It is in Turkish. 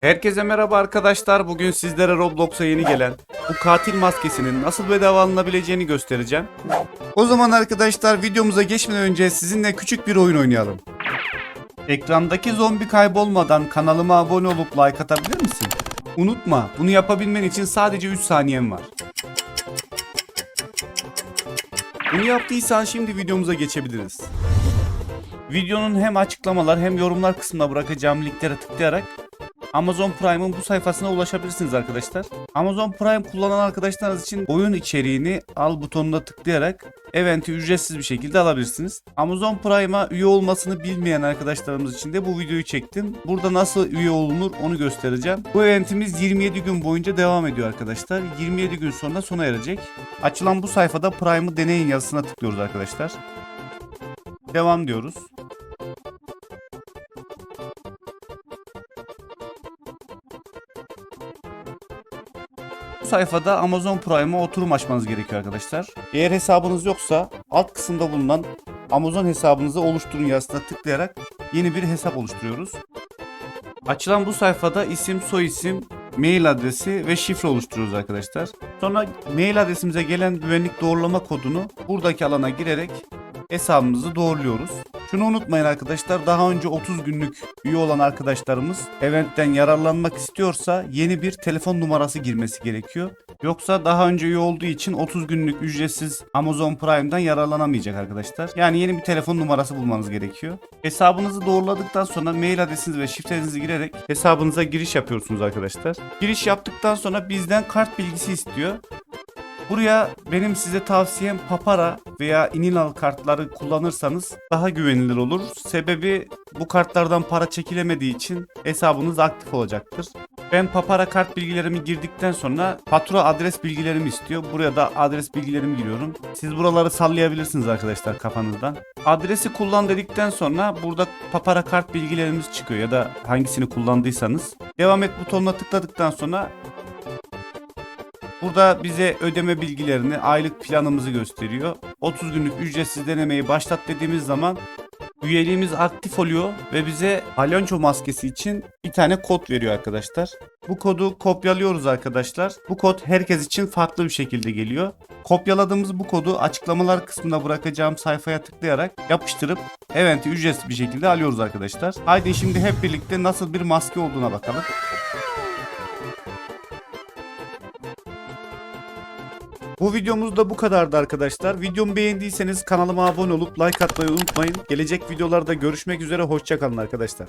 Herkese merhaba arkadaşlar. Bugün sizlere Roblox'a yeni gelen bu katil maskesinin nasıl bedava alınabileceğini göstereceğim. O zaman arkadaşlar videomuza geçmeden önce sizinle küçük bir oyun oynayalım. Ekrandaki zombi kaybolmadan kanalıma abone olup like atabilir misin? Unutma bunu yapabilmen için sadece 3 saniyen var. Bunu yaptıysan şimdi videomuza geçebiliriz. Videonun hem açıklamalar hem yorumlar kısmına bırakacağım linklere tıklayarak Amazon Prime'ın bu sayfasına ulaşabilirsiniz arkadaşlar. Amazon Prime kullanan arkadaşlarınız için oyun içeriğini al butonuna tıklayarak eventi ücretsiz bir şekilde alabilirsiniz. Amazon Prime'a üye olmasını bilmeyen arkadaşlarımız için de bu videoyu çektim. Burada nasıl üye olunur onu göstereceğim. Bu eventimiz 27 gün boyunca devam ediyor arkadaşlar. 27 gün sonra sona erecek. Açılan bu sayfada Prime'ı deneyin yazısına tıklıyoruz arkadaşlar. Devam diyoruz. Bu sayfada Amazon Prime'a oturum açmanız gerekiyor arkadaşlar. Eğer hesabınız yoksa alt kısımda bulunan Amazon hesabınızı oluşturun yazısına tıklayarak yeni bir hesap oluşturuyoruz. Açılan bu sayfada isim, soyisim, mail adresi ve şifre oluşturuyoruz arkadaşlar. Sonra mail adresimize gelen güvenlik doğrulama kodunu buradaki alana girerek hesabımızı doğruluyoruz. Şunu unutmayın arkadaşlar daha önce 30 günlük üye olan arkadaşlarımız eventten yararlanmak istiyorsa yeni bir telefon numarası girmesi gerekiyor. Yoksa daha önce üye olduğu için 30 günlük ücretsiz Amazon Prime'dan yararlanamayacak arkadaşlar. Yani yeni bir telefon numarası bulmanız gerekiyor. Hesabınızı doğruladıktan sonra mail adresinizi ve şifrenizi girerek hesabınıza giriş yapıyorsunuz arkadaşlar. Giriş yaptıktan sonra bizden kart bilgisi istiyor. Buraya benim size tavsiyem Papara veya Ininal kartları kullanırsanız daha güvenilir olur. Sebebi bu kartlardan para çekilemediği için hesabınız aktif olacaktır. Ben Papara kart bilgilerimi girdikten sonra fatura adres bilgilerimi istiyor. Buraya da adres bilgilerimi giriyorum. Siz buraları sallayabilirsiniz arkadaşlar kafanızdan. Adresi kullan dedikten sonra burada Papara kart bilgilerimiz çıkıyor ya da hangisini kullandıysanız. Devam et butonuna tıkladıktan sonra Burada bize ödeme bilgilerini, aylık planımızı gösteriyor. 30 günlük ücretsiz denemeyi başlat dediğimiz zaman üyeliğimiz aktif oluyor ve bize Alonço maskesi için bir tane kod veriyor arkadaşlar. Bu kodu kopyalıyoruz arkadaşlar. Bu kod herkes için farklı bir şekilde geliyor. Kopyaladığımız bu kodu açıklamalar kısmına bırakacağım sayfaya tıklayarak yapıştırıp eventi ücretsiz bir şekilde alıyoruz arkadaşlar. Haydi şimdi hep birlikte nasıl bir maske olduğuna bakalım. Bu videomuz da bu kadardı arkadaşlar. Videomu beğendiyseniz kanalıma abone olup like atmayı unutmayın. Gelecek videolarda görüşmek üzere. Hoşçakalın arkadaşlar.